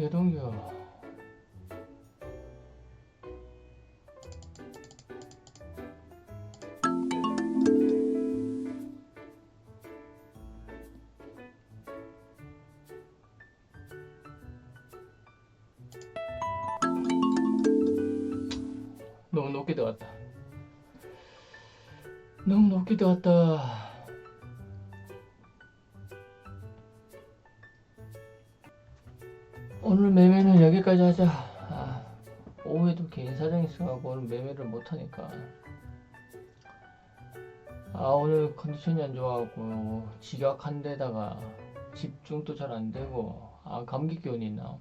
대동교 너무 높게 들어갔다. 너무 높게 들어갔다 오늘 매매는 여기까지 하자. 아, 오후에도 개인 사정이 있어가지고 오늘 매매를 못하니까. 아, 오늘 컨디션이 안 좋아갖고 지각한 데다가 집중도 잘 안 되고, 아, 감기 기운이 있나?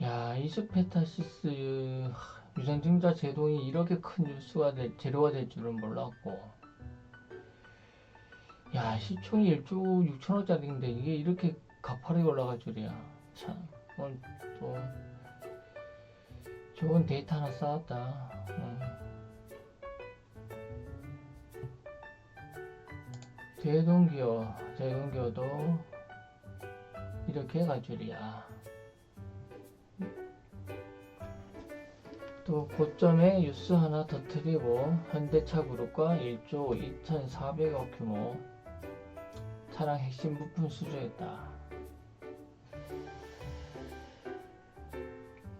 야, 이스페타시스 유전증자 제동이 이렇게 큰 뉴스가 될, 재료가 될 줄은 몰랐고. 야 시총이 1조 6천원짜리인데 이게 이렇게 가파르게 올라갈 줄이야. 참 오늘 또 좋은 데이터 하나 쌓았다. 응. 대동기어 대동기어도 이렇게 갈 줄이야. 또 고점에 뉴스 하나 터뜨리고 현대차 그룹과 1조 2,400억 규모 차량 핵심 부품 수주했다.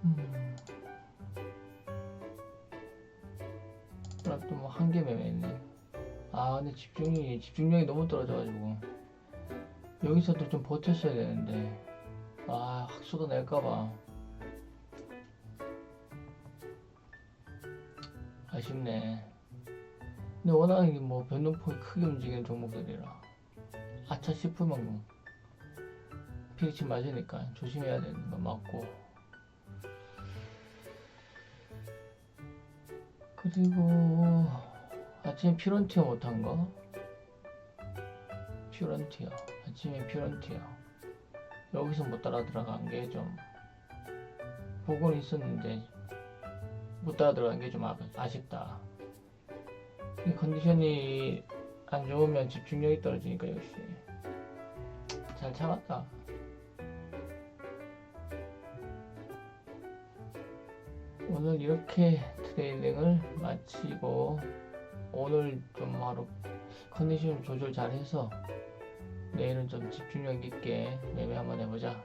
음. 또뭐 한 개 매매했네. 아 근데 집중이 집중력이 너무 떨어져가지고 여기서도 좀 버텼어야 되는데 아 학수도 낼까봐 아쉽네. 근데 워낙 뭐 변동폭이 크게 움직이는 종목들이라 아차 싶으면 피리치 맞으니까 조심해야 되는 거 맞고. 그리고 아침에 피런티어 못한 거? 피런티어. 아침에 피런티어. 여기서 못 따라 들어간 게 좀 보고는 있었는데 못 따라 들어간 게 좀 아쉽다. 이 컨디션이 안 좋으면 집중력이 떨어지니까 역시 잘 참았다. 오늘 이렇게 트레이닝을 마치고 오늘 좀 하루 컨디션 조절 잘 해서 내일은 좀 집중력 있게 매매 한번 해보자.